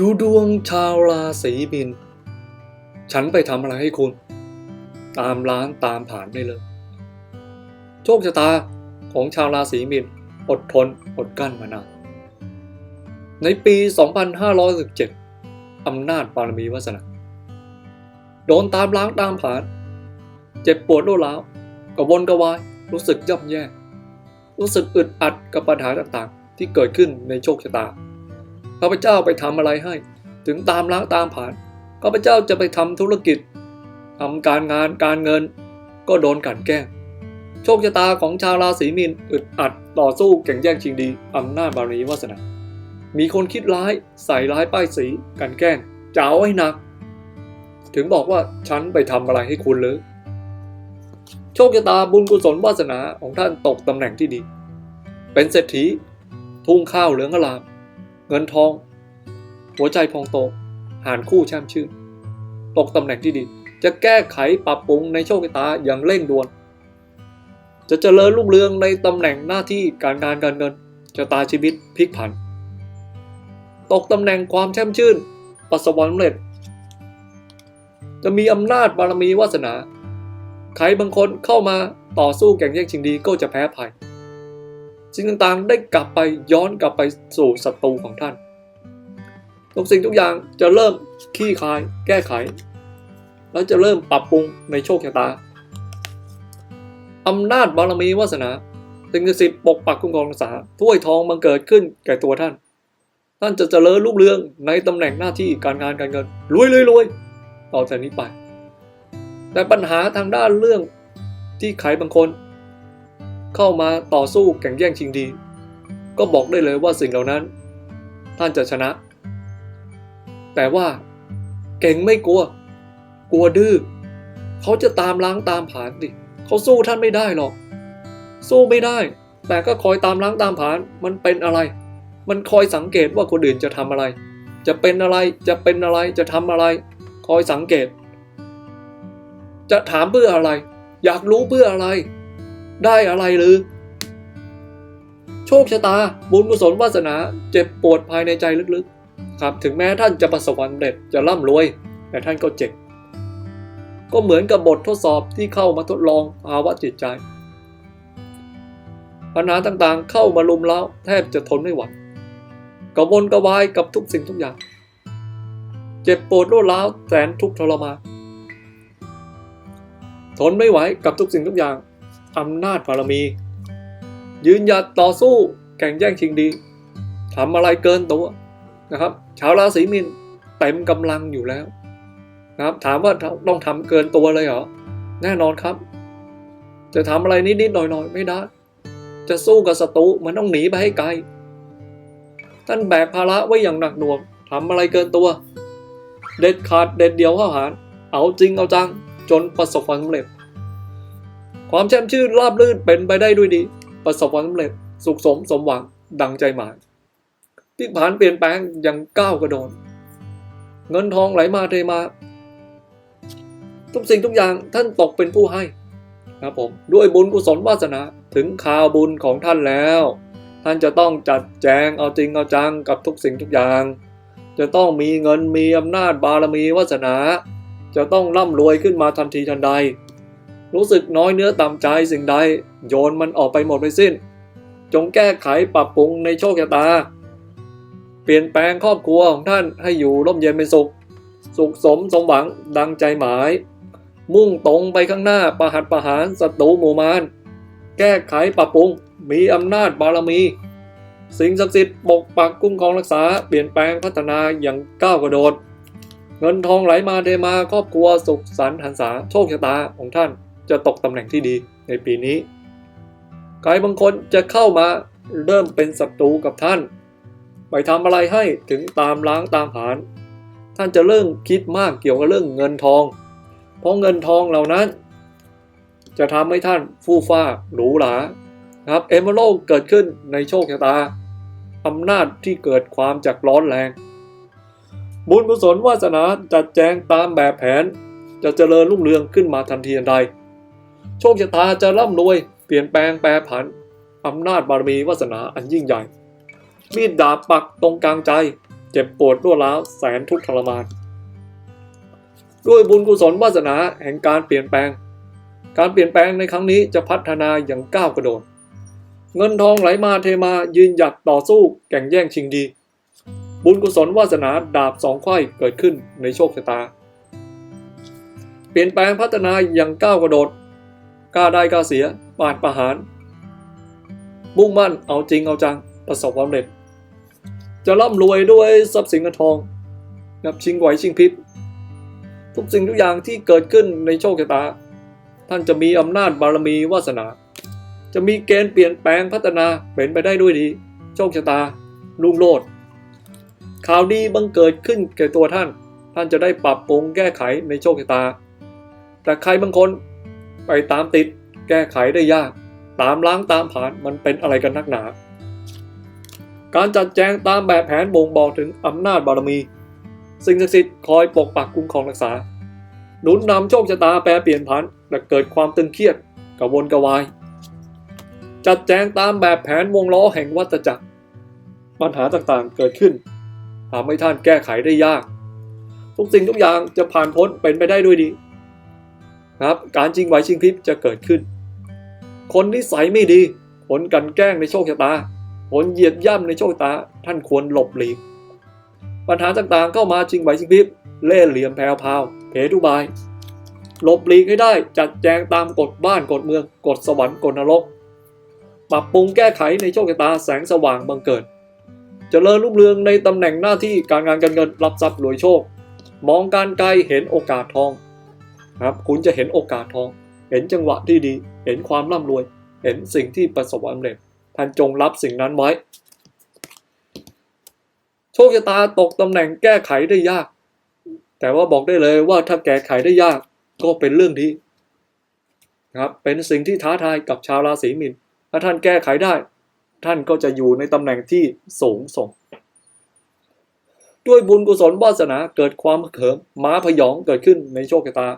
ดูดวงชาวราศีบิน ฉันไปทำอะไรให้คุณ ตามล้างตามผ่านได้เลย โชคชะตาของชาวราศีมิน อดทนอดกั้นมานานในปี 2517อำนาจบารมีวาสนา โดนตามล้างตามผ่าน เจ็บปวดรวดร้าวกระวนกระวาย รู้สึกย่ำแย่ รู้สึกอึดอัดกับปัญหาต่างๆ ที่เกิดขึ้นในโชคชะตา ข้าพเจ้าไปทำอะไรให้ ถึงตามล้างตามผ่านข้าพเจ้าจะไปทำธุรกิจทำการงานการเงิน ก็โดนกันแกล้งโชคชะตาของชาวราศีมีนอึดอัดต่อสู้แข่งแย่งชิงดีอำนาจบารมีวาสนา มีคนคิดร้ายใส่ร้ายป้ายสีกันแกล้งจะเอาให้หนัก ถึงบอกว่าฉันไปทำอะไรให้คุณเลยโชคชะตาบุญกุศลวาสนาของท่านตกตำแหน่งที่ดี เป็นเศรษฐีทุ่งข้าวเหลืองอลาม เงินทอง หัวใจพองโต หานคู่แช่มชื่น ตกตำแหน่งที่ดี จะแก้ไขปรับปรุงในโชคชะตาอย่างเร่งด่วน จะเจริญรุ่งเรืองในตำแหน่งหน้าที่การงานการเงินชะตาชีวิตพลิกผัน ตกตำแหน่งความแช่มชื่น ประสบความสำเร็จ จะมีอำนาจบารมีวาสนา ใครบางคนเข้ามาต่อสู้แข่งแย่งชิงดีก็จะแพ้ภัย สิ่งต่างๆ ได้กลับไปย้อนกลับไปสู่ศัตรูของท่าน ทุกสิ่งทุกอย่างจะเริ่มขี้คายแก้ไข แล้วจะเริ่มปรับปรุงในโชคชะตาอำนาจบารมีวาสนาสิ่งศักดิ์สิทธิ์ปกปักคุ้มครองรักษาถ้วยทองบังเกิดขึ้นแก่ตัวท่าน ท่านจะเจริญรุ่งเรืองในตำแหน่งหน้าที่การงานการเงินรวยรวยรวยต่อจากนี้ไป แต่ปัญหาทางด้านเรื่องที่ใครบางคน เข้ามาต่อสู้แข่งแย่งชิงดี ก็บอกได้เลยว่าสิ่งเหล่านั้น ท่านจะชนะ แต่ว่าเก่งไม่กลัว กลัวดื้อเขาจะตามล้างตามผานดิเขาสู้ท่านไม่ได้หรอก สู้ไม่ได้ แต่ก็คอยตามล้างตามผานมันเป็นอะไร มันคอยสังเกตว่าคนอื่นจะทำอะไร จะเป็นอะไรจะเป็นอะไรจะทำอะไร คอยสังเกต จะถามเพื่ออะไร อยากรู้เพื่ออะไร ได้อะไรหรือ โชคชะตา บุญกุศลวาสนา เจ็บปวดภายในใจลึกๆ ครับ ถึงแม้ท่านจะประสบความสำเร็จจะร่ำรวย แต่ท่านก็เจ็บ ก็เหมือนกับบททดสอบที่เข้ามาทดลองภาวะจิตใจ ปัญหาต่างๆ เข้ามาลุมเล้าแทบจะทนไม่ไหวกระวนกระวายกับทุกสิ่งทุกอย่าง เจ็บปวดรวดร้าวแสนทุกทรมานทนไม่ไหวกับทุกสิ่งทุกอย่าง อำนาจบารมี ยืนหยัดต่อสู้แข่งแย่งชิงดีทำอะไรเกินตัวนะครับ ชาวราศีมีนเต็มกำลังอยู่แล้วนะครับ ถามว่าต้องทำเกินตัวเลยเหรอ แน่นอนครับ จะทำอะไรนิดๆหน่อยๆไม่ได้ จะสู้กับศัตรูมันต้องหนีไปให้ไกล ท่านแบกภาระไว้อย่างหนักหน่วงทำอะไรเกินตัว เด็ดขาดเด็ดเดียวเข้าหาร เอาจริงเอาจัง จนประสบความสำเร็จ ความแช่มชื่นราบรื่นเป็นไปได้ด้วยดี ประสบความสำเร็จ สุขสมสมหวังดังใจหมายที่ผ่านเปลี่ยนแปลงอย่างก้าวกระโดดเงินทองไหลมาเทมา ทุกสิ่งทุกอย่างท่านตกเป็นผู้ให้ครับผมด้วยบุญกุศลวาสนาถึงข่าวบุญของท่านแล้ว ท่านจะต้องจัดแจงเอาจริงเอาจังกับทุกสิ่งทุกอย่าง จะต้องมีเงินมีอำนาจบารมีวาสนา จะต้องร่ำรวยขึ้นมาทันทีทันใด รู้สึกน้อยเนื้อต่ำใจสิ่งใด โยนมันออกไปหมดไปสิ้น จงแก้ไขปรับปรุงในโชคชะตา เปลี่ยนแปลงครอบครัวของท่านให้อยู่ร่มเย็นเป็นสุข สุขสมสมหวังดังใจหมาย มุ่งตรงไปข้างหน้าประหัตประหารศัตรูหมู่มารแก้ไขปรับปรุงมีอำนาจบารมี สิ่งศักดิ์สิทธิ์ปกปักคุ้มครองรักษาเปลี่ยนแปลงพัฒนาอย่างก้าวกระโดด เงินทองไหลมาเทมาครอบครัวสุขสันต์หันษาโชคชะตาของท่าน จะตกตำแหน่งที่ดีในปีนี้ ใครบางคนจะเข้ามาเริ่มเป็นศัตรูกับท่าน ไปทำอะไรให้ถึงตามล้างตามผาน ท่านจะเริ่มคิดมากเกี่ยวกับเรื่องเงินทอง เพราะเงินทองเหล่านั้น จะทำให้ท่านฟู่ฟ้าหรูหราครับเอเมโลเกิดขึ้นในโชคชะตาอำนาจที่เกิดความจากร้อนแรง บุญกุศลวาสนาจัดแจงตามแบบแผน จะเจริญรุ่งเรืองขึ้นมาทันทีทันใด โชคชะตาจะร่ำรวย เปลี่ยนแปลงแปรผันอำนาจบารมีวาสนาอันยิ่งใหญ่ มีดดาบปักตรงกลางใจ เจ็บปวดรัวร้าวแสนทุกข์ทรมาน ด้วยบุญกุศลวาสนาแห่งการเปลี่ยนแปลง การเปลี่ยนแปลงในครั้งนี้จะพัฒนาอย่างก้าวกระโดด เงินทองไหลมาเทมายืนหยัดต่อสู้แข่งแย่งชิงดี บุญกุศลวาสนาดาบสองไขว้เกิดขึ้นในโชคชะตา เปลี่ยนแปลงพัฒนาอย่างก้าวกระโดด กล้าได้กล้าเสียปาดประหาร มุ่งมั่นเอาจริงเอาจังประสบความสำเร็จ จะร่ำรวยด้วยทรัพย์สินเงินทองนับชิงไหวชิงพริบทุกสิ่งทุกอย่างที่เกิดขึ้นในโชคชะตา ท่านจะมีอำนาจบารมีวาสนา จะมีเกณฑ์เปลี่ยนแปลงพัฒนาเป็นไปได้ด้วยดี โชคชะตารุ่งโรจน์ข่าวดีบังเกิดขึ้นแก่ตัวท่าน ท่านจะได้ปรับปรุงแก้ไขในโชคชะตา แต่ใครบางคน ไปตามติด แก้ไขได้ยาก ตามล้างตามผ่านมันเป็นอะไรกันนักหนา การจัดแจงตามแบบแผนบ่งบอกถึงอำนาจบารมี สิ่งศักดิ์สิทธิ์คอยปกปักคุ้มครองรักษา หนุนนำโชคชะตาแปรเปลี่ยนผันและเกิดความตึงเครียดกระวนกระวาย จัดแจงตามแบบแผนวงล้อแห่งวัฏจักร ปัญหาต่างๆเกิดขึ้นทำให้ท่านแก้ไขได้ยาก ทุกสิ่งทุกอย่างจะผ่านพ้นเป็นไปได้ด้วยดี ครับ การจริงไหวชิงพริบจะเกิดขึ้น คนนิสัยไม่ดี ผลกันแกล้งในโชคชะตา ผลเหยียดย่ำในโชคชะตา ท่านควรหลบหลีก ปัญหาต่างๆเข้ามาจริงไหวจริงพริบเล่เหลี่ยมแพรวพาวเพทุบาย หลบหลีกให้ได้ จัดแจงตามกฎบ้านกฎเมือง กฎสวรรค์กฎนรก ปรับปรุงแก้ไขในโชคชะตาแสงสว่างบังเกิดจเจริญรุ่งเรืองในตำแหน่งหน้าที่การงานการเงินรับทรัพย์รวยโชค มองการไกลเห็นโอกาสทอง ครับคุณจะเห็นโอกาสทอง เห็นจังหวะที่ดี เห็นความร่ำรวย เห็นสิ่งที่ประสบความสำเร็จ ท่านจงรับสิ่งนั้นไว้ โชคชะตาตกตำแหน่งแก้ไขได้ยาก แต่ว่าบอกได้เลยว่าถ้าแก้ไขได้ยากก็เป็นเรื่องดีนะครับเป็นสิ่งที่ท้าทายกับชาวราศีมีนถ้าท่านแก้ไขได้ ท่านก็จะอยู่ในตำแหน่งที่สูงส่ง ด้วยบุญกุศลวาสนาเกิดความเขิมม้าพยองเกิดขึ้นในโชคชะตา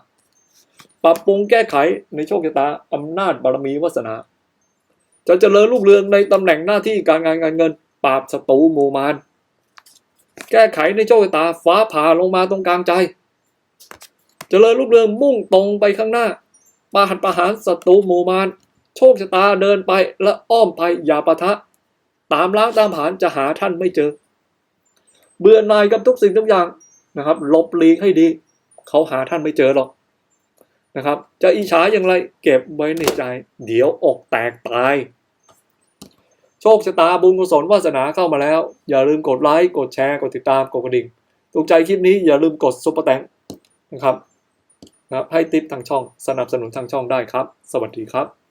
ปรับปรุงแก้ไขในโชคชะตาอำนาจบารมีวาสนา จะเจริญรุ่งเรืองในตำแหน่งหน้าที่การงานการเงิน ปราบศัตรูมูมารแก้ไขในโชคชะตาฟ้าผ่าลงมาตรงกลางใจ เจริญรุ่งเรืองมุ่งตรงไปข้างหน้าปาหันประหารศัตรูมูมารโชคชะตาเดินไปและอ้อมไปอย่าปะทะ ตามล้างตามผานจะหาท่านไม่เจอ เบื่อหน่ายกับทุกสิ่งทุกอย่างนะครับหลบหลีกให้ดี เขาหาท่านไม่เจอหรอก นะครับ จะอิจฉาอย่างไรเก็บไว้ในใจ เดี๋ยวอกแตกตาย โชคชะตาบุญกุศลวาสนาเข้ามาแล้ว อย่าลืมกดไลค์กดแชร์กดติดตามกดกระดิ่งถูกใจคลิปนี้อย่าลืมกดซุปเปอร์แตงนะครับนะครับให้ติปทางช่องสนับสนุนทางช่องได้ครับ สวัสดีครับ